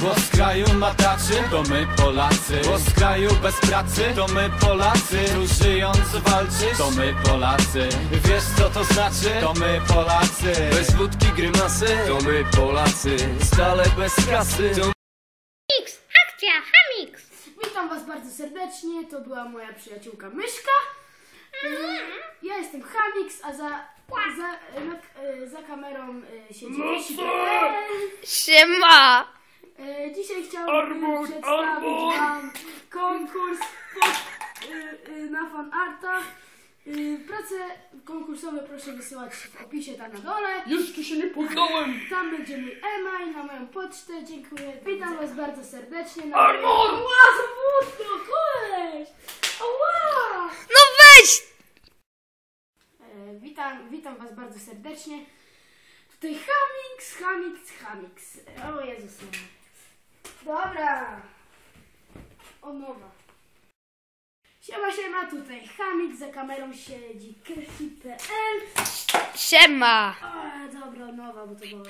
Bo z kraju mataczy to my Polacy Bo z kraju bez pracy to my Polacy Tu żyjąc walczysz to my Polacy Wiesz co to znaczy? To my Polacy Bez wódki grymasy, to my Polacy Stale bez kasy, to Hamix, akcja, Hamix. Witam Was bardzo serdecznie, to była moja przyjaciółka Myszka. Y, Ja jestem Hamix, a za, za, y, kamerą y, siedzi Krzysiek. Siema. Y, Dzisiaj chciałbym przedstawić Wam konkurs pod, y, y, na fanarta. Y, Prace konkursowe proszę wysyłać w opisie tam na dole. Jeszcze się nie poddałem Tam będzie mój e-mail na moją pocztę. Dziękuję. Witam Was bardzo serdecznie. Na Armor! Ła, zawódko, koleś! Ała! No weź. E, witam, witam Was bardzo serdecznie. Tutaj Hamix, Hamix, Hamix. O Jezus. Maria. Dobra. O nowa. Siema, siema, tutaj Hamix, za kamerą siedzi Kresi.pl Siema. O, dobra, nowa, bo to była.